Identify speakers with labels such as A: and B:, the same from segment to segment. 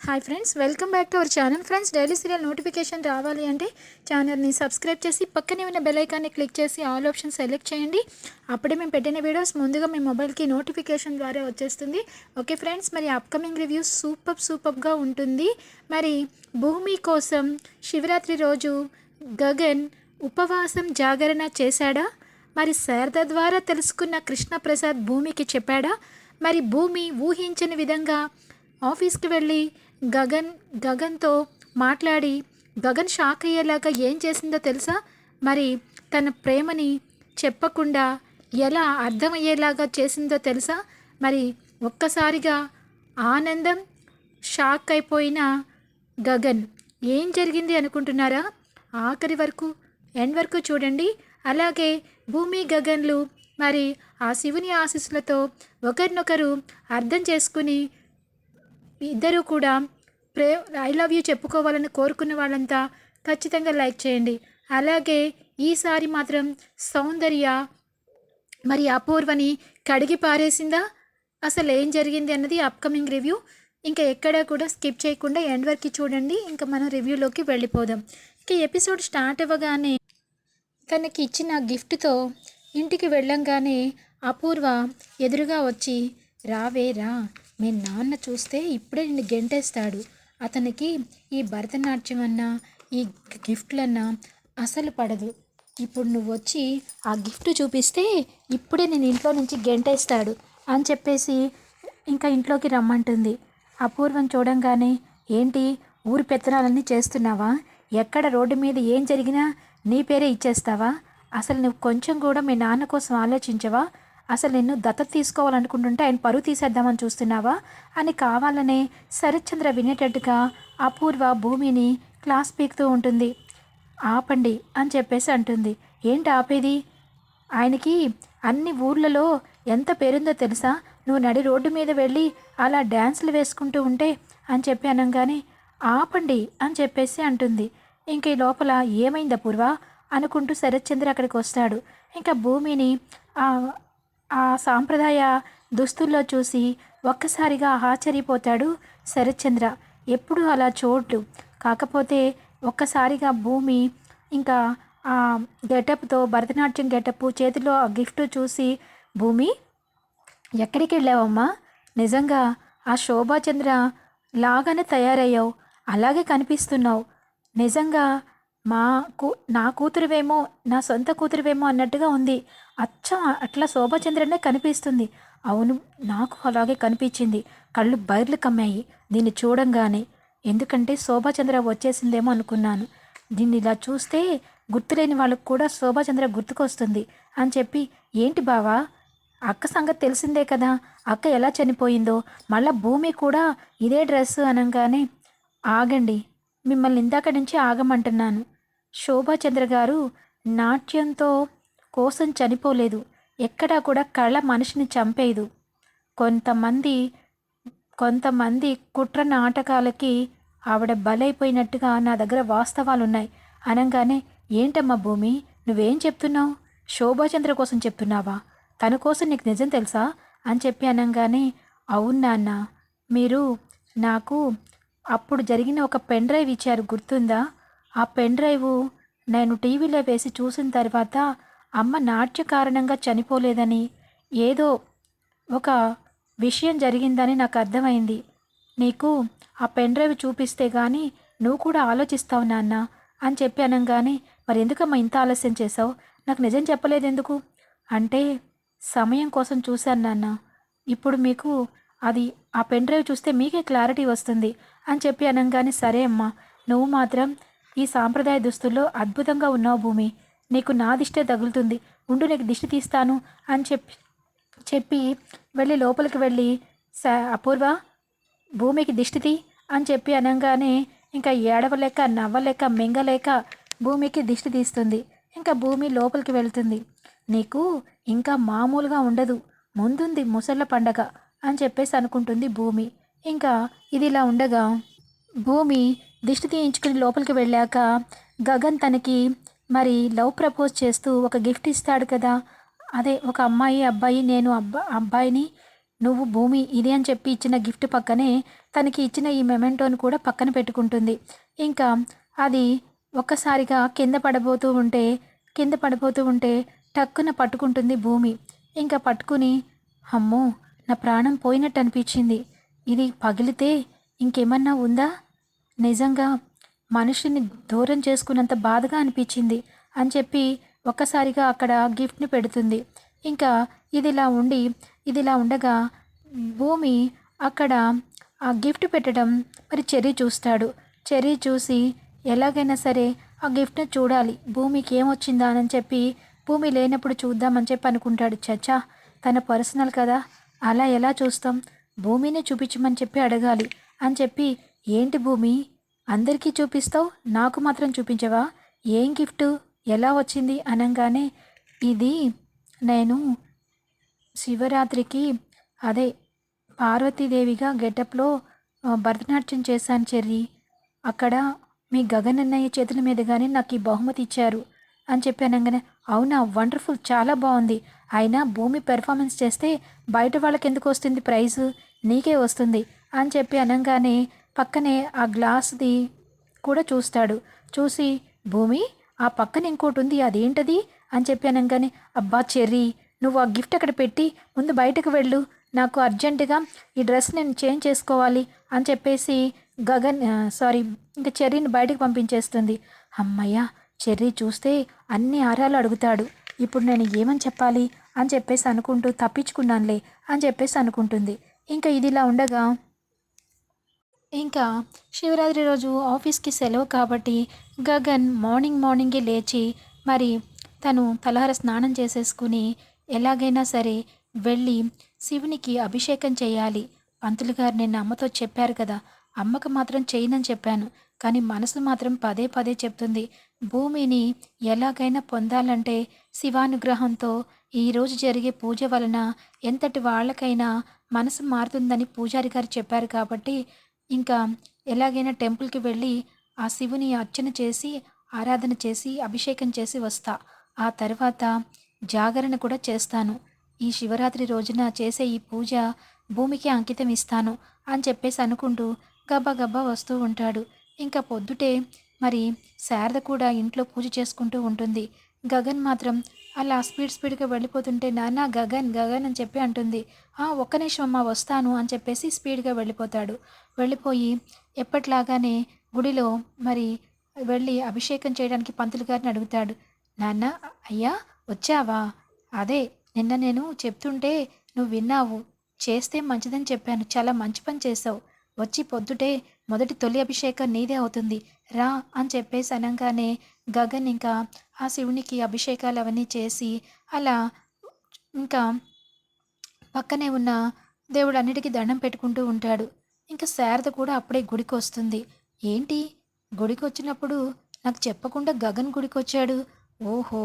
A: Hi friends welcome back to our channel friends daily serial notification రావాలి అంటే ఛానల్ని subscribe చేసి పక్కనే ఉన్న బెల్ ఐకాన్ని క్లిక్ చేసి ఆల్ ఆప్షన్ సెలెక్ట్ చేయండి. అప్పుడే మేము పెట్టిన వీడియోస్ ముందుగా మీ మొబైల్కి నోటిఫికేషన్ ద్వారా వచ్చేస్తుంది. ఓకే ఫ్రెండ్స్ మరి అప్కమింగ్ రివ్యూస్ సూపర్ సూపర్గా ఉంటుంది. మరి భూమి కోసం శివరాత్రి రోజు గగన్ ఉపవాసం జాగరణ చేశాడా? మరి శారద ద్వారా తెలుసుకున్న కృష్ణప్రసాద్ భూమికి చెప్పాడా? మరి భూమి ఊహించని విధంగా ఆఫీస్కి వెళ్ళి గగన్ గగన్తో మాట్లాడి గగన్ షాక్ అయ్యేలాగా ఏం చేసిందో తెలుసా? మరి తన ప్రేమని చెప్పకుండా ఎలా అర్థమయ్యేలాగా చేసిందో తెలుసా? మరి ఒక్కసారిగా ఆనందం షాక్ అయిపోయిన గగన్ ఏం జరిగింది అనుకుంటున్నారా? ఆఖరి వరకు ఎండ్ వరకు చూడండి. అలాగే భూమి గగన్లు మరి ఆ శివుని ఆశీస్సులతో ఒకరినొకరు అర్థం చేసుకుని ఇద్దరూ కూడా ప్రే ఐ లవ్ యూ చెప్పుకోవాలని కోరుకున్న వాళ్ళంతా ఖచ్చితంగా లైక్ చేయండి. అలాగే ఈసారి మాత్రం సౌందర్య మరి అపూర్వని కడిగి పారేసిందా? అసలు ఏం జరిగింది అన్నది అప్కమింగ్ రివ్యూ ఇంకా ఎక్కడా కూడా స్కిప్ చేయకుండా ఎండ్ వరకు చూడండి. ఇంకా మనం రివ్యూలోకి వెళ్ళిపోదాం. ఇంకా ఎపిసోడ్ స్టార్ట్ అవ్వగానే తనకి ఇచ్చిన గిఫ్ట్తో ఇంటికి వెళ్ళంగానే అపూర్వ ఎదురుగా వచ్చి రావేరా మీ నాన్న చూస్తే ఇప్పుడే నిన్ను గెంటేస్తాడు. అతనికి ఈ భరతనాట్యం అన్నా ఈ గిఫ్ట్లన్నా అసలు పడదు. ఇప్పుడు నువ్వు వచ్చి ఆ గిఫ్ట్ చూపిస్తే ఇప్పుడే నేను ఇంట్లో నుంచి గెంటేస్తాడు అని చెప్పేసి ఇంకా ఇంట్లోకి రమ్మంటుంది. అపూర్వం చూడంగానే ఏంటి? ఊరి పెత్తనాలన్నీ చేస్తున్నావా? ఎక్కడ రోడ్డు మీద ఏం జరిగినా నీ పేరే ఇచ్చేస్తావా? అసలు నువ్వు కొంచెం కూడా మీ నాన్న కోసం ఆలోచించవా? అసలు నిన్ను దత్తత తీసుకోవాలనుకుంటుంటే ఆయన పరువు తీసేద్దామని చూస్తున్నావా? అని కావాలనే శరత్చంద్ర వినేటట్టుగా అపూర్వ భూమిని క్లాస్ పీకుతూ ఉంటుంది. ఆపండి అని చెప్పేసి అంటుంది. ఏంటి ఆపేది? ఆయనకి అన్ని ఊర్లలో ఎంత పేరుందో తెలుసా? నువ్వు నడి రోడ్డు మీద వెళ్ళి అలా డ్యాన్సులు వేసుకుంటూ ఉంటే అని చెప్పి అనగానే ఆపండి అని చెప్పేసి అంటుంది. ఇంక ఈ లోపల ఏమైందా పూర్వ అనుకుంటూ శరత్చంద్ర అక్కడికి వస్తాడు. ఇంకా భూమిని ఆ సాంప్రదాయ దుస్తుల్లో చూసి ఒక్కసారిగా ఆశ్చర్యపోతాడు శరత్చంద్ర. ఎప్పుడు అలా చోట్లు కాకపోతే ఒక్కసారిగా భూమి ఇంకా ఆ గెటప్తో భరతనాట్యం గెటప్ చేతిలో ఆ గిఫ్ట్ చూసి భూమి ఎక్కడికి వెళ్ళావమ్మా? నిజంగా ఆ శోభాచంద్ర లాగానే తయారయ్యావు. అలాగే కనిపిస్తున్నావు. నిజంగా మా కూ నా కూతురువేమో నా సొంత కూతురువేమో అన్నట్టుగా ఉంది. అచ్చం అట్లా శోభాచంద్రనే కనిపిస్తుంది. అవును నాకు అలాగే కనిపించింది. కళ్ళు బైర్లు కమ్మాయి. దీన్ని చూడంగానే. ఎందుకంటే శోభాచంద్ర వచ్చేసిందేమో అనుకున్నాను. దీన్ని ఇలా చూస్తే గుర్తులేని వాళ్ళకు కూడా శోభాచంద్ర గుర్తుకొస్తుంది అని చెప్పి ఏంటి బావా? అక్క సంగతి తెలిసిందే కదా. అక్క ఎలా చనిపోయిందో? మళ్ళా భూమి కూడా ఇదే డ్రెస్ అనగానే ఆగండి. మిమ్మల్ని ఇందాక నుంచి ఆగమంటున్నాను. శోభాచంద్ర గారు నాట్యంతో కోసం చనిపోలేదు. ఎక్కడా కూడా కళ మనిషిని చంపేదు కొంతమంది కొంతమంది కుట్ర నాటకాలకి ఆవిడ బలైపోయినట్టుగా నా దగ్గర వాస్తవాలు ఉన్నాయి అనగానే ఏంటమ్మా భూమి నువ్వేం చెప్తున్నావు? శోభాచంద్ర కోసం చెప్తున్నావా? తన కోసం నీకు నిజం తెలుసా? అని చెప్పి అనగానే అవును నాన్న మీరు నాకు అప్పుడు జరిగిన ఒక పెన్ డ్రైవ్ ఇచ్చారు గుర్తుందా? ఆ పెన్ డ్రైవ్ నేను టీవీలో వేసి చూసిన తర్వాత అమ్మ నాట్య కారణంగా చనిపోలేదని ఏదో ఒక విషయం జరిగిందని నాకు అర్థమైంది. నీకు ఆ పెన్ డ్రైవ్ చూపిస్తే కానీ నువ్వు కూడా ఆలోచిస్తావు నాన్న అని చెప్పి అనగానే మరి ఎందుకమ్మా ఇంత ఆలస్యం చేసావు నాకు నిజం చెప్పలేదు ఎందుకు అంటే సమయం కోసం చూశాను నాన్న. ఇప్పుడు మీకు అది ఆ పెన్ డ్రైవ్ చూస్తే మీకే క్లారిటీ వస్తుంది అని చెప్పి అనగానే సరే అమ్మా నువ్వు మాత్రం ఈ సాంప్రదాయ దుస్తుల్లో అద్భుతంగా ఉన్నావు భూమి. నీకు నా దిష్టే తగులుతుంది. ఉండు నీకు దిష్టి తీస్తాను అని చెప్పి చెప్పి వెళ్ళి లోపలికి వెళ్ళి స అపూర్వ భూమికి దిష్టి తీ అని చెప్పి అనగానే ఇంకా ఏడవలేక నవ్వలేక మింగలేక భూమికి దిష్టి తీస్తుంది. ఇంకా భూమి లోపలికి వెళ్తుంది. నీకు ఇంకా మామూలుగా ఉండదు. ముందుంది ముసళ్ళ పండగ అని చెప్పేసి అనుకుంటుంది భూమి. ఇంకా ఇది ఇలా ఉండగా భూమి దిష్టి తీయించుకుని లోపలికి వెళ్ళాక గగన్ తనకి మరి లవ్ ప్రపోజ్ చేస్తూ ఒక గిఫ్ట్ ఇస్తాడు కదా? అదే ఒక అమ్మాయి అబ్బాయి నేను అబ్బా అబ్బాయిని? నువ్వు భూమి ఇది అని చెప్పి ఇచ్చిన గిఫ్ట్ పక్కనే తనకి ఇచ్చిన ఈ మెమెంటోని కూడా పక్కన పెట్టుకుంటుంది. ఇంకా అది ఒక్కసారిగా కింద పడబోతూ ఉంటే కింద పడిపోతూ ఉంటే టక్కున పట్టుకుంటుంది భూమి. ఇంకా పట్టుకుని అమ్మో నా ప్రాణం పోయినట్టు అనిపించింది. ఇది పగిలితే ఇంకేమన్నా ఉందా? నిజంగా మనిషిని దూరం చేసుకున్నంత బాధగా అనిపించింది అని చెప్పి ఒక్కసారిగా అక్కడ గిఫ్ట్ని పెడుతుంది. ఇంకా ఇదిలా ఉండి ఇదిలా ఉండగా భూమి అక్కడ ఆ గిఫ్ట్ పెట్టడం మరి చెర్రీ చూస్తాడు. చెర్రీ చూసి ఎలాగైనా సరే ఆ గిఫ్ట్ని చూడాలి. భూమికి ఏమొచ్చిందా అని చెప్పి భూమి లేనప్పుడు చూద్దామని చెప్పి అనుకుంటాడు. చచ్చా తన పర్సనల్ కదా అలా ఎలా చూస్తాం? భూమిని చూపించమని చెప్పి అడగాలి అని చెప్పి ఏంటి భూమి? అందరికీ చూపిస్తావు? నాకు మాత్రం చూపించవా? ఏం గిఫ్ట్? ఎలా వచ్చింది? అనగానే ఇది నేను శివరాత్రికి అదే పార్వతీదేవిగా గెటప్లో భరతనాట్యం చేశాను చెర్రీ. అక్కడ మీ గగన్ అన్నయ్య చేతుల మీదుగానే నాకు ఈ బహుమతి ఇచ్చారు అని చెప్పి అనగానే అవునా? వండర్ఫుల్! చాలా బాగుంది. అయినా భూమి పెర్ఫార్మెన్స్ చేస్తే బయట వాళ్ళకి ఎందుకు వస్తుంది ప్రైజ్? నీకే వస్తుంది అని చెప్పి అనగానే పక్కనే ఆ గ్లాస్ది కూడా చూస్తాడు. చూసి భూమి ఆ పక్కన ఇంకోటి ఉంది అదేంటది? అని చెప్పాను కానీ అబ్బా చెర్రీ నువ్వు ఆ గిఫ్ట్ అక్కడ పెట్టి ముందు బయటకు వెళ్ళు. నాకు అర్జెంటుగా ఈ డ్రెస్ నేను చేంజ్ చేసుకోవాలి అని చెప్పేసి గగన్ సారీ ఇంకా చెర్రీని బయటకు పంపించేస్తుంది. అమ్మయ్య చెర్రీ చూస్తే అన్ని ఆరాలు అడుగుతాడు. ఇప్పుడు నేను ఏమని చెప్పాలి? అని చెప్పేసి అనుకుంటూ తప్పించుకున్నానులే అని చెప్పేసి అనుకుంటుంది. ఇంకా ఇది ఇలా ఉండగా ఇంకా శివరాత్రి రోజు ఆఫీస్కి సెలవు కాబట్టి గగన్ మార్నింగ్ మార్నింగే లేచి మరి తను తలహార స్నానం చేసేసుకుని ఎలాగైనా సరే వెళ్ళి శివునికి అభిషేకం చేయాలి. పంతులు గారు నిన్న అమ్మతో చెప్పారు కదా అమ్మకు మాత్రం చేయనని చెప్పాను. కానీ మనసు మాత్రం పదే పదే చెప్తుంది. భూమిని ఎలాగైనా పొందాలంటే శివానుగ్రహంతో ఈరోజు జరిగే పూజ వలన ఎంతటి వాళ్ళకైనా మనసు మారుతుందని పూజారి గారు చెప్పారు కాబట్టి ఇంకా ఎలాగైనా టెంపుల్కి వెళ్ళి ఆ శివుని అర్చన చేసి ఆరాధన చేసి అభిషేకం చేసి వస్తా. ఆ తర్వాత జాగరణ కూడా చేస్తాను. ఈ శివరాత్రి రోజున చేసే ఈ పూజ భూమికి అంకితం ఇస్తాను అని చెప్పేసి అనుకుంటూ గబ్బా గబ్బా వస్తూ ఉంటాడు. ఇంకా పొద్దుటే మరి శారద కూడా ఇంట్లో పూజ చేసుకుంటూ ఉంటుంది. గగన్ మాత్రం అలా స్పీడ్ స్పీడ్గా వెళ్ళిపోతుంటే నాన్న గగన్ గగన్ అని చెప్పి అంటుంది. "ఆ, ఒక్క నిమిషం అమ్మ వస్తాను అని చెప్పేసి స్పీడ్గా వెళ్ళిపోతాడు. వెళ్ళిపోయి ఎప్పట్లాగానే గుడిలో మరి వెళ్ళి అభిషేకం చేయడానికి పంతులు గారిని అడుగుతాడు. నాన్న అయ్యా వచ్చావా? అదే నిన్న నేను చెప్తుంటే నువ్వు విన్నావు. చేస్తే మంచిదని చెప్పాను. చాలా మంచి పని చేసావు వచ్చి పొద్దుటే మొదటి తొలి అభిషేకం నీదే అవుతుంది. రా అని చెప్పేసి అనగానే గగన్ ఇంకా ఆ శివునికి అభిషేకాలు అవన్నీ చేసి అలా ఇంకా పక్కనే ఉన్న దేవుడు అన్నిటికీ దండం పెట్టుకుంటూ ఉంటాడు. ఇంకా శారద కూడా అప్పుడే గుడికి వస్తుంది. ఏంటి? గుడికి వచ్చినప్పుడు నాకు చెప్పకుండా గగన్ గుడికి వచ్చాడు? ఓహో!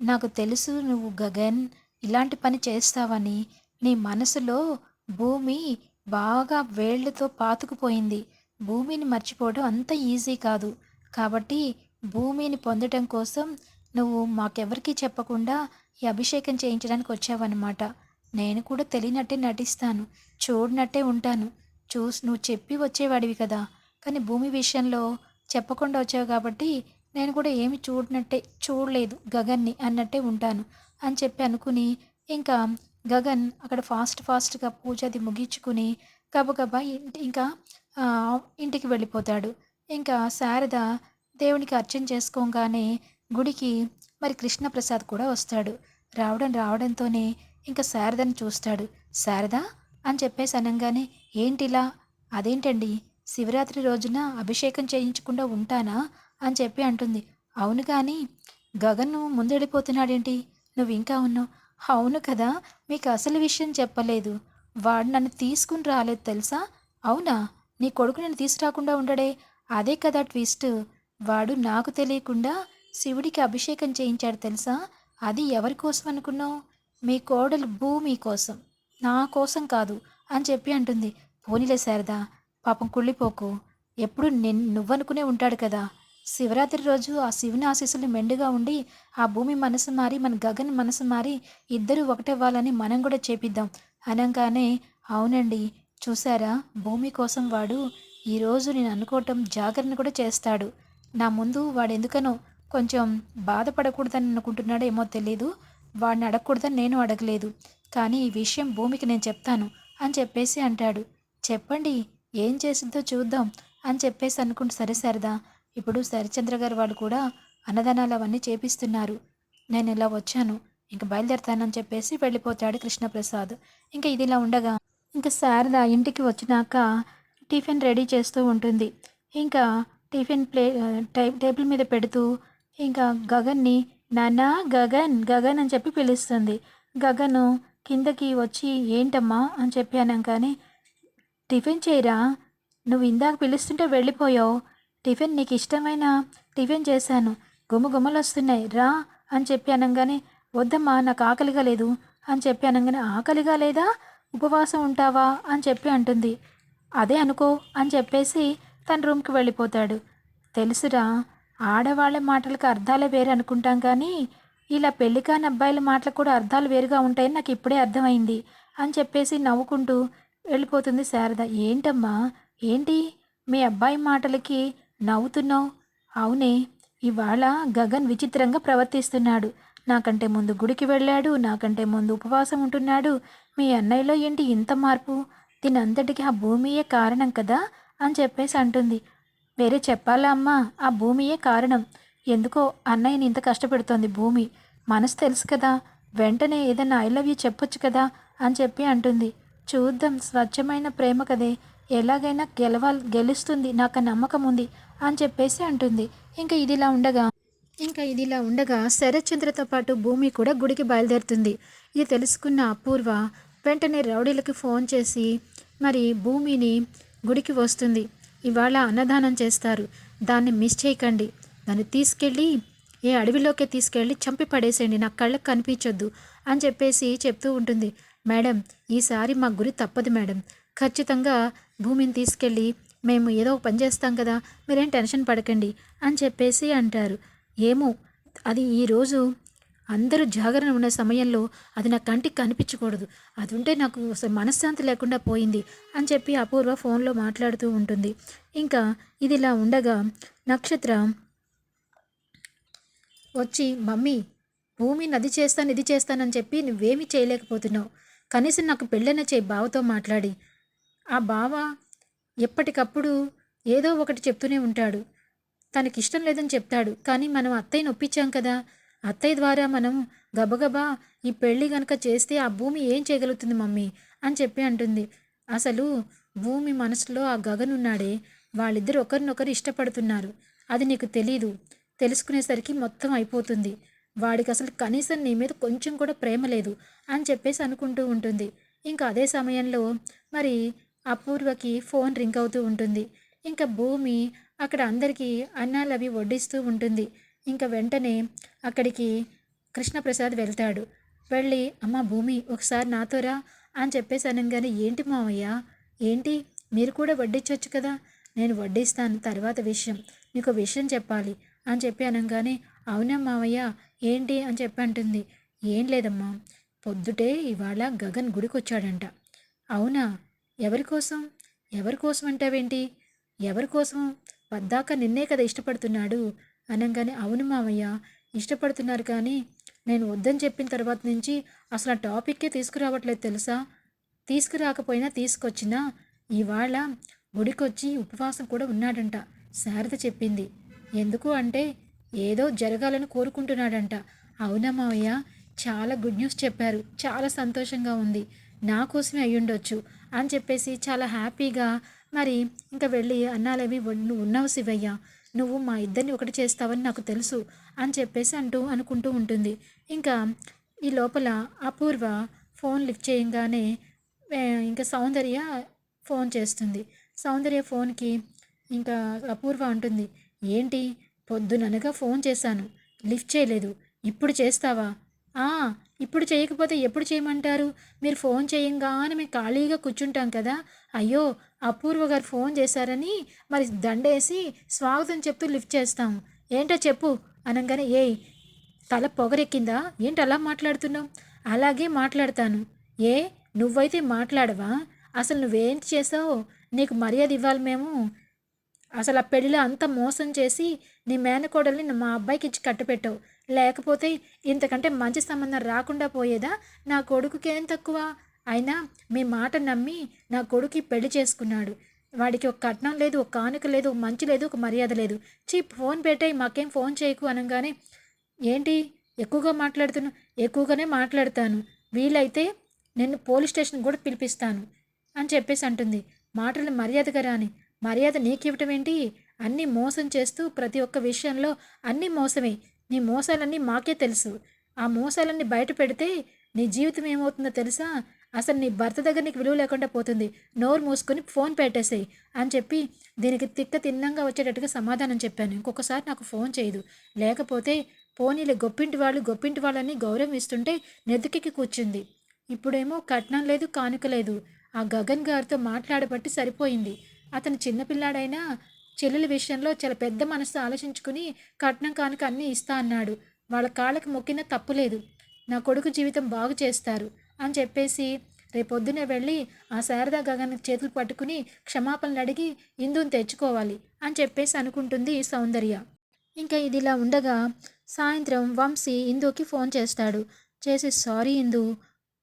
A: నాకు తెలుసు నువ్వు గగన్ ఇలాంటి పని చేస్తావని. నీ మనసులో భూమి బాగా వేళ్ళతో పాతుకుపోయింది. భూమిని మర్చిపోవడం అంత ఈజీ కాదు. కాబట్టి భూమిని పొందటం కోసం నువ్వు మాకెవరికీ చెప్పకుండా ఈ అభిషేకం చేయించడానికి వచ్చావన్నమాట. నేను కూడా తెలియనట్టే నటిస్తాను. చూడనట్టే ఉంటాను. చూసి నువ్వు చెప్పి వచ్చేవాడివి కదా. కానీ భూమి విషయంలో చెప్పకుండా వచ్చావు కాబట్టి నేను కూడా ఏమి చూడనట్టే చూడలేదు గగన్ని అన్నట్టే ఉంటాను అని చెప్పి అనుకుని ఇంకా గగన్ అక్కడ ఫాస్ట్ ఫాస్ట్గా పూజ అది ముగించుకుని గబగబా ఇంటి ఇంకా ఇంటికి వెళ్ళిపోతాడు. ఇంకా శారద దేవునికి అర్చన చేసుకోగానే గుడికి మరి కృష్ణప్రసాద్ కూడా వస్తాడు. రావడం రావడంతోనే ఇంకా శారదని చూస్తాడు. శారద అని చెప్పేసి అనగానే ఏంటిలా? అదేంటండి? శివరాత్రి రోజున అభిషేకం చేయించకుండా ఉంటానా? అని చెప్పి అంటుంది. అవును కానీ గగన్ నువ్వు ముందెళ్ళిపోతున్నాడేంటి? నువ్వు ఇంకా ఉన్నావు. అవును కదా మీకు అసలు విషయం చెప్పలేదు. వాడు నన్ను తీసుకుని రాలేదు తెలుసా? అవునా? నీ కొడుకు నేను తీసుకురాకుండా ఉండడే? అదే కదా ట్విస్ట్. వాడు నాకు తెలియకుండా శివుడికి అభిషేకం చేయించాడు తెలుసా? అది ఎవరి కోసం అనుకున్నావు? మీ కోడలు భూమి కోసం. నా కోసం కాదు అని చెప్పి అంటుంది. పోనీలే శారదా పాపం కుళ్ళిపోకు. ఎప్పుడు నిన్ నువ్వనుకునే ఉంటాడు కదా. శివరాత్రి రోజు ఆ శివుని ఆశీస్సులు మెండుగా ఉండి ఆ భూమి మనసు మారి మన గగన్ మనసు మారి ఇద్దరు ఒకటవ్వాలని మనం కూడా చేపిద్దాం. అనగానే అవునండి చూసారా భూమి కోసం వాడు ఈరోజు నేను అనుకోవటం జాగరణ కూడా చేస్తాడు. నా ముందు వాడు ఎందుకనో కొంచెం బాధపడకూడదని అనుకుంటున్నాడో ఏమో వాడిని అడగకూడదని నేను అడగలేదు. కానీ ఈ విషయం భూమికి నేను చెప్తాను అని చెప్పేసి అంటాడు. చెప్పండి ఏం చేసిందో చూద్దాం అని చెప్పేసి అనుకుంటూ సరే సరదా ఇప్పుడు సరిచంద్ర గారు వాళ్ళు కూడా అన్నదానాలు అవన్నీ చేపిస్తున్నారు. నేను ఇలా వచ్చాను ఇంక బయలుదేరుతానని చెప్పేసి వెళ్ళిపోతాడు కృష్ణప్రసాద్. ఇంకా ఇదిలా ఉండగా ఇంకా శారద ఇంటికి వచ్చినాక టిఫిన్ రెడీ చేస్తూ ఉంటుంది. ఇంకా టిఫిన్ ప్లే టై- టేబుల్ మీద పెడుతూ ఇంకా గగన్ని నానా గగన్ గగన్ అని చెప్పి పిలుస్తుంది. గగను కిందకి వచ్చి ఏంటమ్మా అని చెప్పి అనగానే టిఫిన్ చేయరా? నువ్వు ఇందాక పిలుస్తుంటే వెళ్ళిపోయావు. టిఫిన్ నీకు ఇష్టమైన టిఫిన్ చేశాను. గుమ్మ గుమ్మలు వస్తున్నాయి రా అని చెప్పి అనగానే వద్దమ్మా నాకు ఆకలిగా లేదు అని చెప్పి అనగానే ఆకలిగా లేదా? ఉపవాసం ఉంటావా? అని చెప్పి అంటుంది. అదే అనుకో అని చెప్పేసి తన రూమ్కి వెళ్ళిపోతాడు. తెలుసురా ఆడవాళ్ళ మాటలకు అర్థాలే వేరు అనుకుంటాం కానీ ఇలా పెళ్ళి కాని అబ్బాయిల మాటలకు కూడా అర్థాలు వేరుగా ఉంటాయని నాకు ఇప్పుడే అర్థమైంది అని చెప్పేసి నవ్వుకుంటూ వెళ్ళిపోతుంది శారద. ఏంటమ్మా? ఏంటి? మీ అబ్బాయి మాటలకి నవ్వుతున్నావు? అవునే ఇవాళ గగన్ విచిత్రంగా ప్రవర్తిస్తున్నాడు. నాకంటే ముందు గుడికి వెళ్ళాడు నాకంటే ముందు ఉపవాసం ఉంటున్నాడు. మీ అన్నయ్యలో ఏంటి ఇంత మార్పు? దీని అంతటికి ఆ భూమియే కారణం కదా? అని చెప్పేసి అంటుంది. వేరే చెప్పాలా అమ్మా? ఆ భూమియే కారణం. ఎందుకో అన్నయ్యని ఇంత కష్టపెడుతోంది భూమి. మనసు తెలుసు కదా. వెంటనే ఏదైనా ఐ లవ్ యూ చెప్పొచ్చు కదా అని చెప్పి అంటుంది. చూద్దాం స్వచ్ఛమైన ప్రేమ కదే. ఎలాగైనా గెలవాలి గెలుస్తుంది నాకు ఆ నమ్మకం ఉంది అని చెప్పేసి అంటుంది. ఇంకా ఇదిలా ఉండగా ఇంకా ఇదిలా ఉండగా శరత్చంద్రతో పాటు భూమి కూడా గుడికి బయలుదేరుతుంది. ఇది తెలుసుకున్న అపూర్వ వెంటనే రౌడీలకి ఫోన్ చేసి మరి భూమిని గుడికి వస్తుంది. ఇవాళ అన్నదానం చేస్తారు. దాన్ని మిస్ చేయకండి. దాన్ని తీసుకెళ్ళి ఏ అడవిలోకి తీసుకెళ్ళి చంపి పడేసేయండి. నా కళ్ళకు కనిపించొద్దు అని చెప్పేసి చెప్తూ ఉంటుంది. మేడం ఈసారి మా గురి తప్పదు మేడం. ఖచ్చితంగా భూమిని తీసుకెళ్ళి మేము ఏదో పని చేస్తాం కదా మీరేం టెన్షన్ పడకండి అని చెప్పేసి అంటారు. ఏమో అది ఈరోజు అందరూ జాగరణ ఉన్న సమయంలో అది నా కంటికి కనిపించకూడదు. అది ఉంటే నాకు మనశ్శాంతి లేకుండా పోయింది అని చెప్పి అపూర్వ ఫోన్లో మాట్లాడుతూ ఉంటుంది. ఇంకా ఇది ఇలా ఉండగా నక్షత్ర వచ్చి మమ్మీ భూమి నది చేస్తాను ఇది చేస్తానని చెప్పి నువ్వేమీ చేయలేకపోతున్నావు. కనీసం నాకు పెళ్ళైన చేయి బావతో మాట్లాడి. ఆ బావ ఎప్పటికప్పుడు ఏదో ఒకటి చెప్తూనే ఉంటాడు. తనకిష్టం లేదని చెప్తాడు. కానీ మనం అత్తయ్యని ఒప్పించాం కదా. అత్తయ్య ద్వారా మనం గబగబా ఈ పెళ్ళి కనుక చేస్తే ఆ భూమి ఏం చేయగలుగుతుంది మమ్మీ? అని చెప్పి అంటుంది. అసలు భూమి మనసులో ఆ గగన్ ఉన్నాడే వాళ్ళిద్దరు ఒకరినొకరు ఇష్టపడుతున్నారు. అది నీకు తెలీదు. తెలుసుకునేసరికి మొత్తం అయిపోతుంది. వాడికి అసలు కనీసం నీ మీద కొంచెం కూడా ప్రేమ లేదు అని చెప్పేసి అనుకుంటూ ఉంటుంది. ఇంకా అదే సమయంలో మరి అపూర్వకి ఫోన్ రింగ్ అవుతూ ఉంటుంది. ఇంకా భూమి అక్కడ అందరికీ అన్నాలు అవి వడ్డిస్తూ ఉంటుంది. ఇంకా వెంటనే అక్కడికి కృష్ణప్రసాద్ వెళ్తాడు. వెళ్ళి అమ్మ భూమి ఒకసారి నాతో రా అని చెప్పేసి అనగానే ఏంటి మామయ్య ఏంటి? మీరు కూడా వడ్డించవచ్చు కదా? నేను వడ్డిస్తాను తర్వాత విషయం. నీకు ఒక విషయం చెప్పాలి అని చెప్పి అనగానే అవునా మావయ్య? ఏంటి? అని చెప్పి అంటుంది. ఏం లేదమ్మా. పొద్దుటే ఇవాళ గగన్ గుడికి వచ్చాడంట అవునా? ఎవరి కోసం? ఎవరి కోసం అంటావేంటి? ఎవరి కోసం? పద్దాక నిన్నే కదా ఇష్టపడుతున్నాడు. అనగానే అవును మావయ్య ఇష్టపడుతున్నారు కానీ నేను వద్దని చెప్పిన తర్వాత నుంచి అసలు ఆ టాపిక్కే తీసుకురావట్లేదు తెలుసా? తీసుకురాకపోయినా తీసుకొచ్చినా ఇవాళ గుడికొచ్చి ఉపవాసం కూడా ఉన్నాడంట శారద చెప్పింది. ఎందుకు అంటే ఏదో జరగాలని కోరుకుంటున్నాడంట. అవునా మావయ్య చాలా గుడ్ న్యూస్ చెప్పారు. చాలా సంతోషంగా ఉంది. నా కోసమే అయ్యుండొచ్చు అని చెప్పేసి చాలా హ్యాపీగా మరి ఇంకా వెళ్ళి అన్నాలేవి నువ్వు ఉన్నావు శివయ్య. నువ్వు మా ఇద్దరిని ఒకటి చేస్తావని నాకు తెలుసు అని చెప్పేసి అంటూ అనుకుంటూ ఉంటుంది. ఇంకా ఈ లోపల అపూర్వ ఫోన్ లిఫ్ట్ చేయంగానే ఇంకా సౌందర్య ఫోన్ చేస్తుంది. సౌందర్య ఫోన్కి ఇంకా అపూర్వ అంటుంది ఏంటి? పొద్దుననగా ఫోన్ చేశాను. లిఫ్ట్ చేయలేదు. ఇప్పుడు చేస్తావా? ఇప్పుడు చేయకపోతే ఎప్పుడు చేయమంటారు? మీరు ఫోన్ చేయంగానే మేము ఖాళీగా కూర్చుంటాం కదా. అయ్యో అపూర్వ గారు ఫోన్ చేశారని మరి దండేసి స్వాగతం చెప్తూ లిఫ్ట్ చేస్తాం. ఏంటో చెప్పు అనగానే ఏయ్ తల పొగరెక్కిందా? ఏంటి అలా మాట్లాడుతున్నావు? అలాగే మాట్లాడతాను. ఏ నువ్వైతే మాట్లాడవా? అసలు నువ్వేంటి చేసావు? నీకు మర్యాద ఇవ్వాలి మేము. అసలు ఆ పెళ్ళిలో అంత మోసం చేసి నీ మేనకోడల్ని మా అబ్బాయికి ఇచ్చి కట్టుపెట్టావు లేకపోతే ఇంతకంటే మంచి సంబంధం రాకుండా పోయేదా? నా కొడుకుకి ఏం తక్కువ? అయినా మీ మాట నమ్మి నా కొడుకు పెళ్ళి చేసుకున్నాడు. వాడికి ఒక కట్నం లేదు ఒక కానుక లేదు ఒక మంచి లేదు ఒక మర్యాద లేదు. చీ ఫోన్ పెట్టాయి మాకేం ఫోన్ చేయకు అనగానే ఏంటి? ఎక్కువగా మాట్లాడుతున్నా ఎక్కువగానే మాట్లాడతాను. వీలైతే నిన్ను పోలీస్ స్టేషన్ కూడా పిలిపిస్తాను అని చెప్పేసి అంటుంది. మాటలు మర్యాదగా రాని మర్యాద నీకు ఇవ్వటం ఏంటి? అన్నీ మోసం చేస్తూ ప్రతి ఒక్క విషయంలో అన్నీ మోసమే. నీ మోసాలన్నీ మాకే తెలుసు. ఆ మోసాలన్నీ బయట పెడితే నీ జీవితం ఏమవుతుందో తెలుసా? అసలు నీ భర్త దగ్గర నీకు విలువ లేకుండా పోతుంది. నోరు మూసుకొని ఫోన్ పెట్టేసేయి అని చెప్పి దీనికి తిక్క తిన్నంగా వచ్చేటట్టుగా సమాధానం చెప్పాను. ఇంకొకసారి నాకు ఫోన్ చేయదు. లేకపోతే పోనీలే గొప్పింటి వాళ్ళు గొప్పింటి వాళ్ళని గౌరవం ఇస్తుంటే నెత్తికెక్కి కూర్చుంది. ఇప్పుడేమో కట్నం లేదు కానుక లేదు. ఆ గగన్ గారితో మాట్లాడబట్టి సరిపోయింది. అతను చిన్నపిల్లాడైనా చెల్లెల విషయంలో చాలా పెద్ద మనసు ఆలోచించుకుని కట్నం కానుక అన్నీ ఇస్తా అన్నాడు. వాళ్ళ కాళ్ళకి మొక్కిన తప్పులేదు నా కొడుకు జీవితం బాగు చేస్తారు అని చెప్పేసి రేపొద్దునే వెళ్ళి ఆ శారదా గగన్ చేతులు పట్టుకుని క్షమాపణలు అడిగి ఇందుని తెచ్చుకోవాలి అని చెప్పేసి అనుకుంటుంది సౌందర్య. ఇంకా ఇది ఇలా ఉండగా సాయంత్రం వంశీ ఇందుకి ఫోన్ చేస్తాడు. చేసి సారీ ఇందు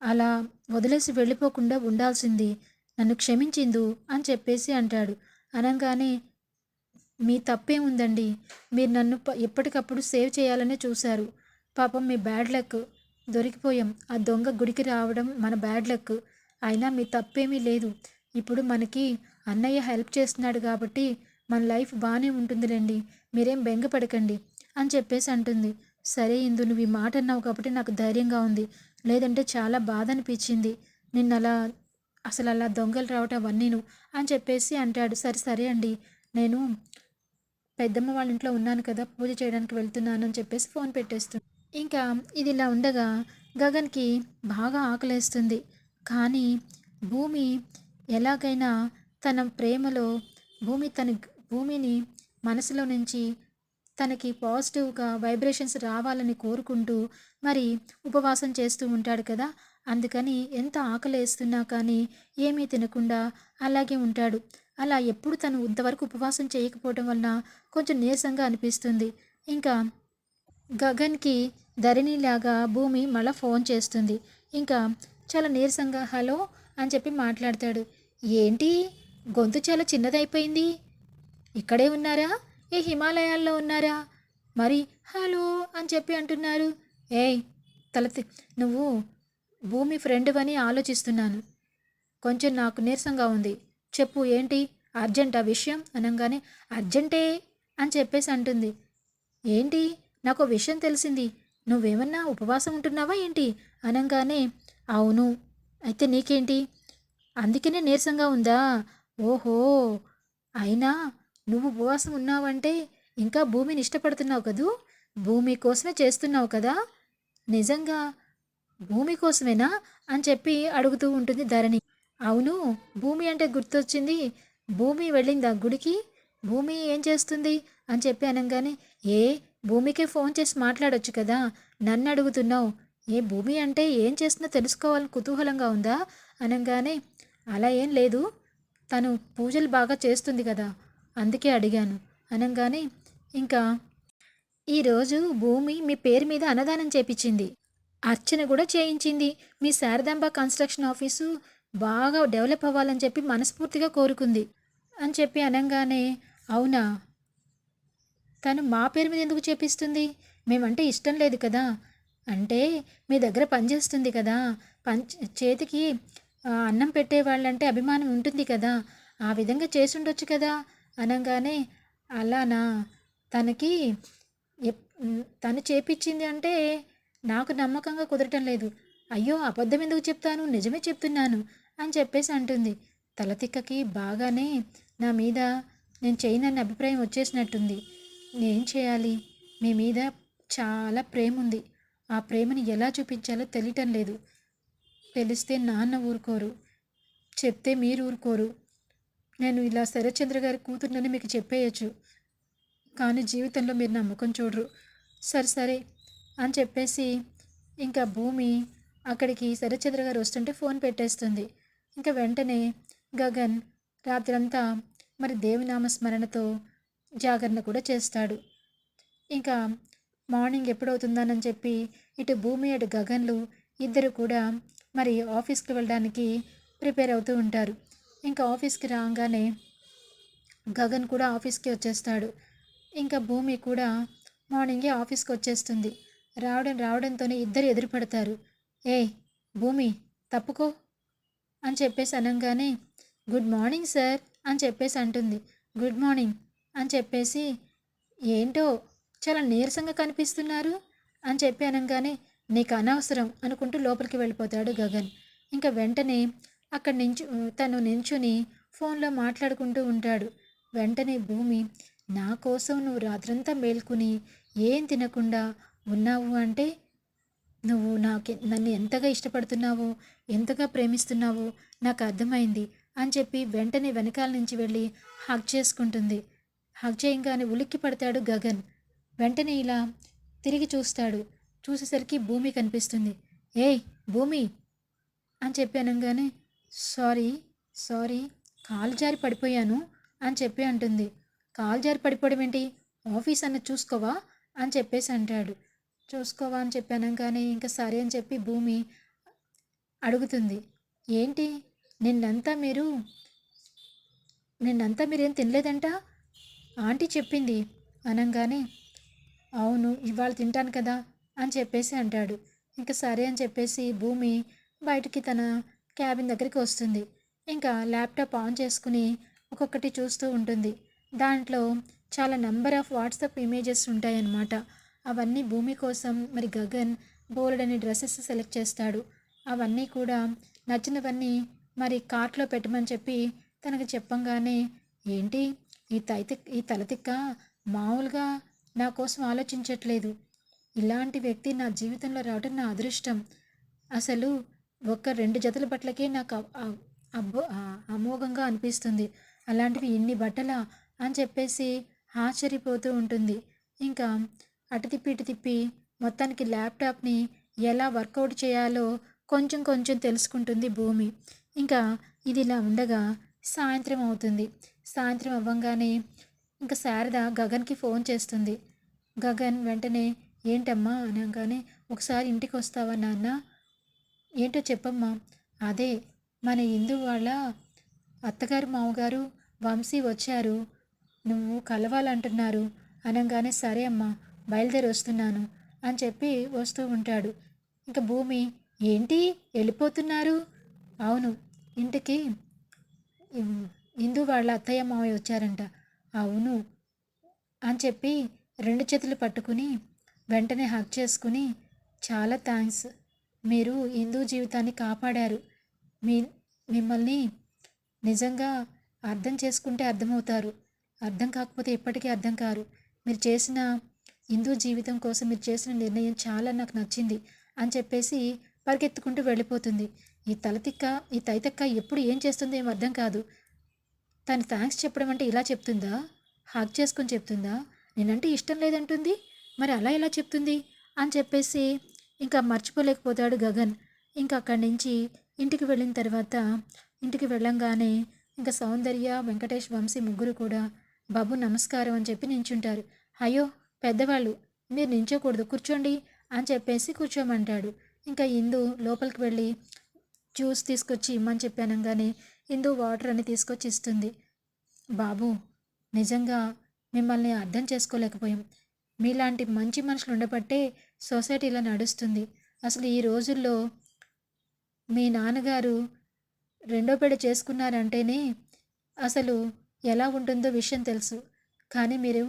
A: అలా వదిలేసి వెళ్ళిపోకుండా ఉండాల్సింది. నన్ను క్షమించిందు అని చెప్పేసి అంటాడు. అనగానే మీ తప్పేముందండి మీరు నన్ను ఎప్పటికప్పుడు సేవ్ చేయాలనే చూశారు. పాపం మీ బ్యాడ్ లక్. దొరికిపోయాం. ఆ దొంగ గుడికి రావడం మన బ్యాడ్ లక్. అయినా మీ తప్పేమీ లేదు. ఇప్పుడు మనకి అన్నయ్య హెల్ప్ చేస్తున్నాడు కాబట్టి మన లైఫ్ బాగానే ఉంటుందిలేండి. మీరేం బెంగపడకండి అని చెప్పేసి అంటుంది. సరే ఇందు నువ్వు ఈ మాట అన్నావు కాబట్టి నాకు ధైర్యంగా ఉంది. లేదంటే చాలా బాధ అనిపించింది. నిన్న అలా అసలు అలా దొంగలు రావటం అవన్నీను అని చెప్పేసి అంటాడు. సరే సరే అండి. నేను పెద్దమ్మ వాళ్ళ ఇంట్లో ఉన్నాను కదా పూజ చేయడానికి వెళ్తున్నాను అని చెప్పేసి ఫోన్ పెట్టేస్తుంది. ఇంకా ఇది ఇలా ఉండగా గగన్కి బాగా ఆకలేస్తుంది. కానీ భూమి ఎలాగైనా తన ప్రేమలో భూమి తన భూమిని మనసులో నుంచి తనకి పాజిటివ్గా వైబ్రేషన్స్ రావాలని కోరుకుంటూ మరి ఉపవాసం చేస్తూ ఉంటాడు కదా. అందుకని ఎంత ఆకలేస్తున్నా కానీ ఏమీ తినకుండా అలాగే ఉంటాడు. అలా ఎప్పుడు తను ఇంతవరకు ఉపవాసం చేయకపోవడం వలన కొంచెం నీరసంగా అనిపిస్తుంది. ఇంకా గగన్కి ధరణిలాగా భూమి మళ్ళీ ఫోన్ చేస్తుంది. ఇంకా చాలా నీరసంగా హలో అని చెప్పి మాట్లాడతాడు. ఏంటి? గొంతు చాలా చిన్నదైపోయింది. ఇక్కడే ఉన్నారా? ఏ హిమాలయాల్లో ఉన్నారా? మరి హలో అని చెప్పి అంటున్నారు. ఏయ్ తలతి నువ్వు భూమి ఫ్రెండ్ అని ఆలోచిస్తున్నాను. కొంచెం నాకు నీరసంగా ఉంది. చెప్పు ఏంటి? అర్జెంట్ ఆ విషయం? అనగానే అర్జెంటే అని చెప్పేసి అంటుంది. ఏంటి? నాకు విషయం తెలిసింది. నువ్వేమన్నా ఉపవాసం ఉంటున్నావా ఏంటి? అనగానే అవును. అయితే నీకేంటి? అందుకనే నీరసంగా ఉందా? ఓహో! అయినా నువ్వు ఉపవాసం ఉన్నావంటే ఇంకా భూమిని ఇష్టపడుతున్నావు కదూ? భూమి కోసమే చేస్తున్నావు కదా? నిజంగా భూమి కోసమేనా? అని చెప్పి అడుగుతూ ఉంటుంది ధరణి. అవును భూమి అంటే గుర్తొచ్చింది. భూమి వెళ్ళిందా గుడికి? భూమి ఏం చేస్తుంది? అని చెప్పి అనగానే ఏ భూమికే ఫోన్ చేసి మాట్లాడొచ్చు కదా నన్ను అడుగుతున్నావు. ఏ భూమి అంటే ఏం చేస్తుందో తెలుసుకోవాలని కుతూహలంగా ఉందా? అనగానే అలా ఏం లేదు. తను పూజలు బాగా చేస్తుంది కదా అందుకే అడిగాను. అనగానే ఇంకా ఈరోజు భూమి మీ పేరు మీద అన్నదానం చేపించింది. అర్చన కూడా చేయించింది. మీ శారదాంబ కన్స్ట్రక్షన్ ఆఫీసు బాగా డెవలప్ అవ్వాలని చెప్పి మనస్ఫూర్తిగా కోరుకుంది. అని చెప్పి అనగానే అవునా? తను మా పేరు మీద ఎందుకు చేపిస్తుంది? మేమంటే ఇష్టం లేదు కదా? అంటే మీ దగ్గర పనిచేస్తుంది కదా? పని చేతికి అన్నం పెట్టే వాళ్ళంటే అభిమానం ఉంటుంది కదా? ఆ విధంగా చేసి ఉండొచ్చు కదా? అనగానే అలానా? తనకి ఎప్- తను చేపించింది అంటే నాకు నమ్మకంగా కుదరటం లేదు. అయ్యో అబద్ధం ఎందుకు చెప్తాను? నిజమే చెప్తున్నాను అని చెప్పేసి అంటుంది. తలతిక్కకి బాగానే నా మీద నేను చేయనన్న అభిప్రాయం వచ్చేసినట్టుంది. నేను చేయాలి? మీ మీద చాలా ప్రేమ ఉంది. ఆ ప్రేమని ఎలా చూపించాలో తెలియటం లేదు. తెలిస్తే నాన్న ఊరుకోరు. చెప్తే మీరు ఊరుకోరు. నేను ఇలా శరత్చంద్ర గారి కూతుర్నని మీకు చెప్పేయచ్చు. కానీ జీవితంలో మీరు నమ్మకం చూడరు. సరే సరే అని చెప్పేసి ఇంకా భూమి అక్కడికి శరచంద్ర గారు వస్తుంటే ఫోన్ పెట్టేస్తుంది. ఇంకా వెంటనే గగన్ రాత్రంతా మరి దేవినామ స్మరణతో జాగరణ కూడా చేస్తాడు. ఇంకా మార్నింగ్ ఎప్పుడవుతుందానని చెప్పి ఇటు భూమి అటు గగన్లు ఇద్దరు కూడా మరి ఆఫీస్కి వెళ్ళడానికి ప్రిపేర్ అవుతూ ఉంటారు. ఇంకా ఆఫీస్కి రాగానే గగన్ కూడా ఆఫీస్కి వచ్చేస్తాడు. ఇంకా భూమి కూడా మార్నింగే ఆఫీస్కి వచ్చేస్తుంది. రావడం రావడంతోనే ఇద్దరు ఎదురుపడతారు. ఏ భూమి తప్పుకో అని చెప్పేసి అనగానే గుడ్ మార్నింగ్ సార్ అని చెప్పేసి అంటుంది. గుడ్ మార్నింగ్ అని చెప్పేసి ఏంటో చాలా నీరసంగా కనిపిస్తున్నారు అని చెప్పి అనగానే నీకు అనవసరం అనుకుంటూ లోపలికి వెళ్ళిపోతాడు గగన్. ఇంకా వెంటనే అక్కడ నుంచి తను నించుని ఫోన్లో మాట్లాడుకుంటూ ఉంటాడు. వెంటనే భూమి నా కోసం నువ్వు రాత్రంతా మేల్కొని ఏం తినకుండా ఉన్నావు అంటే నువ్వు నాకు నన్ను ఎంతగా ఇష్టపడుతున్నావో ఎంతగా ప్రేమిస్తున్నావో నాకు అర్థమైంది అని చెప్పి వెంటనే వెనకాల నుంచి వెళ్ళి హగ్ చేసుకుంటుంది. హగ్ చేయంగానే ఉలిక్కి పడతాడు గగన్. వెంటనే ఇలా తిరిగి చూస్తాడు. చూసేసరికి భూమి కనిపిస్తుంది. ఏయ్ భూమి! అని చెప్పి అనగానే సారీ సారీ కాలు జారి పడిపోయాను అని చెప్పి అంటుంది. కాలు జారి పడిపోవడం ఏంటి? ఆఫీస్ అన్న చూసుకోవా? అని చెప్పేసి అంటాడు. చూసుకోవా అని చెప్పి అనగానే ఇంకా సరే అని చెప్పి భూమి అడుగుతుంది. ఏంటి? నిన్నంతా మీరు నిన్నంతా మీరేం తినలేదంట? ఆంటీ చెప్పింది అనగానే అవును ఇవాళ తింటాను కదా అని చెప్పేసి అంటాడు. ఇంకా సరే అని చెప్పేసి భూమి బయటికి తన క్యాబిన్ దగ్గరికి వస్తుంది. ఇంకా ల్యాప్టాప్ ఆన్ చేసుకుని ఒక్కొక్కటి చూస్తూ ఉంటుంది. దాంట్లో చాలా నెంబర్ ఆఫ్ వాట్సాప్ ఇమేజెస్ ఉంటాయన్నమాట. అవన్నీ భూమి కోసం మరి గగన్ బోల్డ్ అని డ్రెస్సెస్ సెలెక్ట్ చేస్తాడు. అవన్నీ కూడా నచ్చినవన్నీ మరి కార్ట్లో పెట్టమని చెప్పి తనకు చెప్పంగానే ఏంటి? ఈ తైతి ఈ తలతిక్క మామూలుగా నా కోసం ఆలోచించట్లేదు. ఇలాంటి వ్యక్తి నా జీవితంలో రావడం నా అదృష్టం. అసలు ఒక్క రెండు జతల బట్టలకే నాకు అబ్బో అమోఘంగా అనిపిస్తుంది. అలాంటివి ఇన్ని బట్టలా? అని చెప్పేసి ఆశ్చర్యపోతూ ఉంటుంది. ఇంకా అటు తిప్పి ఇటు తిప్పి మొత్తానికి ల్యాప్టాప్ని ఎలా వర్కౌట్ చేయాలో కొంచెం కొంచెం తెలుసుకుంటుంది భూమి. ఇంకా ఇది ఇలా ఉండగా సాయంత్రం అవుతుంది. సాయంత్రం అవ్వంగానే ఇంకా శారద గగన్కి ఫోన్ చేస్తుంది. గగన్ వెంటనే ఏంటమ్మా? అనగానే ఒకసారి ఇంటికి వస్తావా నాన్న? ఏంటో చెప్పమ్మా. అదే మన ఇందు వాళ్ళ అత్తగారు మామగారు వంశీ వచ్చారు. నువ్వు కలవాలంటున్నారు. అనగానే సరే అమ్మా బయలుదేరి వస్తున్నాను అని చెప్పి వస్తూ ఉంటాడు. ఇంకా భూమి ఏంటి? వెళ్ళిపోతున్నారు? అవును ఇంటికి ఇందు వాళ్ళ అత్తయ్య మావయ్య వచ్చారంట. అవును అని చెప్పి రెండు చేతులు పట్టుకుని వెంటనే హక్ చేసుకుని చాలా థ్యాంక్స్ మీరు హిందూ జీవితాన్ని కాపాడారు. మీ మిమ్మల్ని నిజంగా అర్థం చేసుకుంటే అర్థమవుతారు. అర్థం కాకపోతే ఎప్పటికీ అర్థం కారు. మీరు చేసిన హిందూ జీవితం కోసం మీరు చేసిన నిర్ణయం చాలా నాకు నచ్చింది అని చెప్పేసి పరిగెత్తుకుంటూ వెళ్ళిపోతుంది. ఈ తలతిక్క ఈ తైతక్క ఎప్పుడు ఏం చేస్తుందో ఏం అర్థం కాదు. తను థ్యాంక్స్ చెప్పడం అంటే ఇలా చెప్తుందా? హాక్ చేసుకొని చెప్తుందా? నేనంటే ఇష్టం లేదంటుంది. మరి అలా ఎలా చెప్తుంది? అని చెప్పేసి ఇంకా మర్చిపోలేకపోతాడు గగన్. ఇంకా అక్కడి నుంచి ఇంటికి వెళ్ళిన తర్వాత ఇంటికి వెళ్ళంగానే ఇంకా సౌందర్య వెంకటేష్ వంశీ ముగ్గురు కూడా బాబు నమస్కారం అని చెప్పి నించుంటారు. అయ్యో పెద్దవాళ్ళు మీరు నించోకూడదు కూర్చోండి అని చెప్పేసి కూర్చోమంటాడు. ఇంకా ఇందు లోపలికి వెళ్ళి జ్యూస్ తీసుకొచ్చి ఇమ్మని చెప్పాను కానీ ఇందు వాటర్ అని తీసుకొచ్చి ఇస్తుంది. బాబు నిజంగా మిమ్మల్ని అర్థం చేసుకోలేకపోయాం. మీలాంటి మంచి మనుషులు ఉండబట్టే సొసైటీలో నడుస్తుంది. అసలు ఈ రోజుల్లో మీ నాన్నగారు రెండో పెళ్ళి చేసుకున్నారంటేనే అసలు ఎలా ఉంటుందో విషయం తెలుసు. కానీ మీరు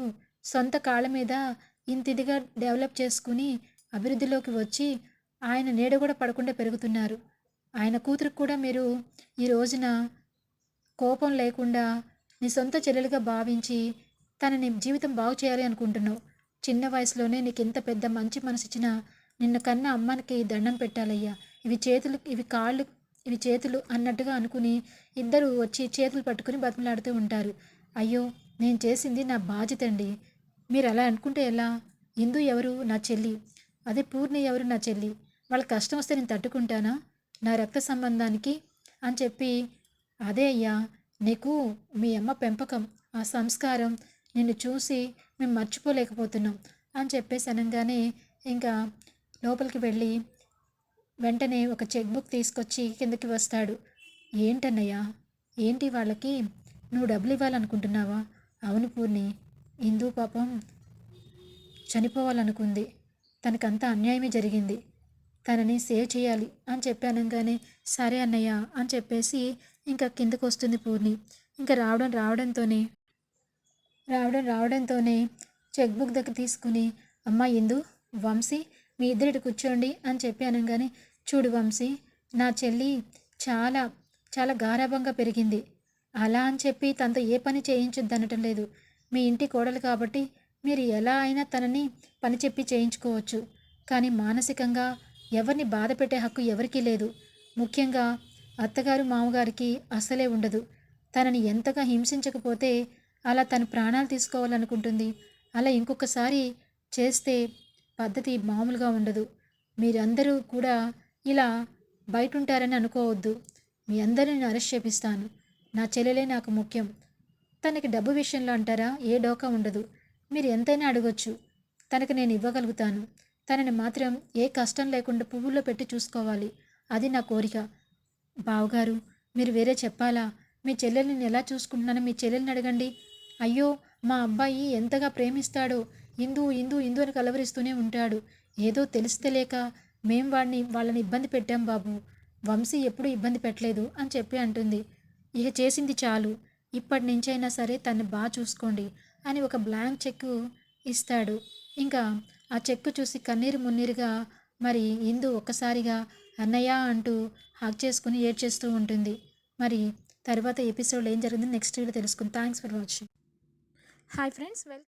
A: సొంత కాళ్ళ మీద ఇంతిదిగా డెవలప్ చేసుకుని అభివృద్ధిలోకి వచ్చి ఆయన నీడ కూడా పడకుండా పెరుగుతున్నారు. ఆయన కూతురు కూడా మీరు ఈ రోజున కోపం లేకుండా నీ సొంత చెల్లెలుగా భావించి తనని జీవితం బాగు చేయాలి అనుకుంటున్నావు. చిన్న వయసులోనే నీకు ఇంత పెద్ద మంచి మనసు ఇచ్చిన నిన్న కన్న అమ్మానికి దండం పెట్టాలయ్యా. ఇవి చేతులు ఇవి కాళ్ళు ఇవి చేతులు అన్నట్టుగా అనుకుని ఇద్దరు వచ్చి చేతులు పట్టుకుని బతిమలాడుతూ ఉంటారు. అయ్యో నేను చేసింది నా బాధ్యత అండి మీరు అలా అనుకుంటే ఎలా? ఇందు ఎవరు? నా చెల్లి. అదే పూర్ణి ఎవరు? నా చెల్లి. వాళ్ళ కష్టం వస్తే నేను తట్టుకుంటానా? నా రక్త సంబంధానికి? అని చెప్పి అదే అయ్యా నీకు మీ అమ్మ పెంపకం ఆ సంస్కారం నిన్ను చూసి మేము మర్చిపోలేకపోతున్నాం అని చెప్పేసి అనగానే ఇంకా లోపలికి వెళ్ళి వెంటనే ఒక చెక్ బుక్ తీసుకొచ్చి కిందకి వస్తాడు. ఏంటన్నయ్యా? ఏంటి వాళ్ళకి? నువ్వు డబ్బులు ఇవ్వాలనుకుంటున్నావా? అవును పూర్ణి. ఇందు పాపం చనిపోవాలనుకుంది. తనకంతా అన్యాయమే జరిగింది. తనని సేవ్ చేయాలి అని చెప్పానంగానే సరే అన్నయ్య అని చెప్పేసి ఇంకా కిందకు వస్తుంది పూర్ణి. ఇంకా రావడం రావడంతోనే రావడం రావడంతోనే చెక్ బుక్ దగ్గర తీసుకుని అమ్మ ఇందు వంశీ మీ ఇద్దరిటి కూర్చోండి అని చెప్పి అనగానే చూడు వంశీ నా చెల్లి చాలా చాలా గారాభంగా పెరిగింది. అలా అని చెప్పి తనతో ఏ పని చేయించొద్దనటం లేదు. మీ ఇంటి కోడలు కాబట్టి మీరు ఎలా అయినా తనని పని చెప్పి చేయించుకోవచ్చు. కానీ మానసికంగా ఎవరిని బాధ పెట్టే హక్కు ఎవరికీ లేదు. ముఖ్యంగా అత్తగారు మామగారికి అసలే ఉండదు. తనని ఎంతగా హింసించకపోతే అలా తను ప్రాణాలు తీసుకోవాలనుకుంటుంది. అలా ఇంకొకసారి చేస్తే పద్ధతి మామూలుగా ఉండదు. మీరందరూ కూడా ఇలా బయట ఉంటారని అనుకోవద్దు. మీ అందరిని అరెస్ట్ చేపిస్తాను. నా చెల్లెలే నాకు ముఖ్యం. తనకి డబ్బు విషయంలో అంటారా? ఏ డోకా ఉండదు. మీరు ఎంతైనా అడగొచ్చు. తనకు నేను ఇవ్వగలుగుతాను. తనని మాత్రం ఏ కష్టం లేకుండా పువ్వుల్లో పెట్టి చూసుకోవాలి. అది నా కోరిక. బావగారు మీరు వేరే చెప్పాలా? మీ చెల్లెల్ని నేను ఎలా చూసుకుంటున్నానో? మీ చెల్లెల్ని అడగండి. అయ్యో మా అబ్బాయి ఎంతగా ప్రేమిస్తాడో. ఇందు ఇందు ఇందు అని కలవరిస్తూనే ఉంటాడు. ఏదో తెలిస్తే లేక మేం వాడిని వాళ్ళని ఇబ్బంది పెట్టాం బాబు. వంశీ ఎప్పుడూ ఇబ్బంది పెట్టలేదు అని చెప్పి అంటుంది. ఇక చేసింది చాలు. ఇప్పటి నుంచైనా సరే తన్ని బాగా చూసుకోండి అని ఒక బ్లాంక్ చెక్ ఇస్తాడు. ఇంకా ఆ చెక్కు చూసి కన్నీరు మున్నీరుగా మరి ఇందు ఒక్కసారిగా అన్నయ్య అంటూ హాక్ చేసుకుని ఏడ్చేస్తూ ఉంటుంది. మరి తర్వాత ఎపిసోడ్ ఏం జరిగింది నెక్స్ట్ వీడియో తెలుసుకుంది. Thanks for watching hi friends well